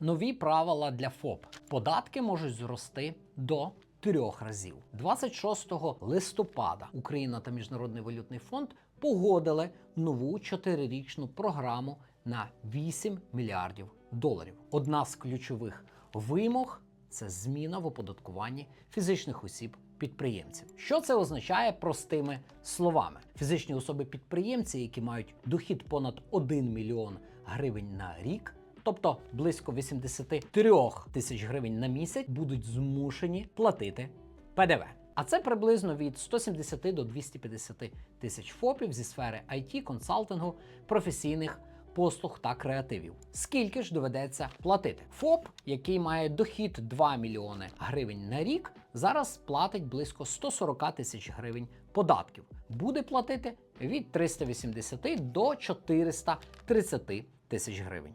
нові правила для ФОП. Податки можуть зрости до трьох разів. 26 листопада Україна та Міжнародний валютний фонд погодили нову чотирирічну програму на 8 мільярдів доларів. Одна з ключових вимог це зміна в оподаткуванні фізичних осіб. Підприємців, що це означає простими словами? Фізичні особи-підприємці, які мають дохід понад 1 мільйон гривень на рік, тобто близько 83 тисяч гривень на місяць, будуть змушені платити ПДВ. А це приблизно від 170 до 250 тисяч ФОПів зі сфери IT, консалтингу, професійних послуг та креативів. Скільки ж доведеться платити? ФОП, який має дохід 2 мільйони гривень на рік, зараз платить близько 140 тисяч гривень податків. Буде платити від 380 до 430 тисяч гривень.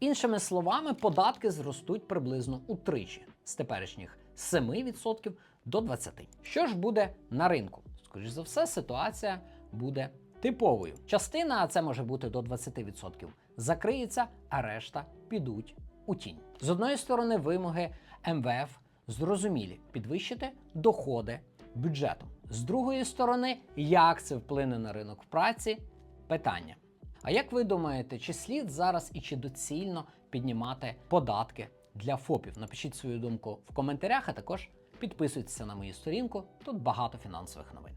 Іншими словами, податки зростуть приблизно утричі з теперішніх 7% до 20%. Що ж буде на ринку? Скоріше за все, ситуація буде типовою. Частина, а це може бути до 20%, закриється, а решта підуть у тінь. З одної сторони, вимоги МВФ зрозумілі підвищити доходи бюджетом. З другої сторони, як це вплине на ринок праці? Питання. А як ви думаєте, чи слід зараз і чи доцільно піднімати податки для ФОПів? Напишіть свою думку в коментарях, а також підписуйтеся на мою сторінку. Тут багато фінансових новин.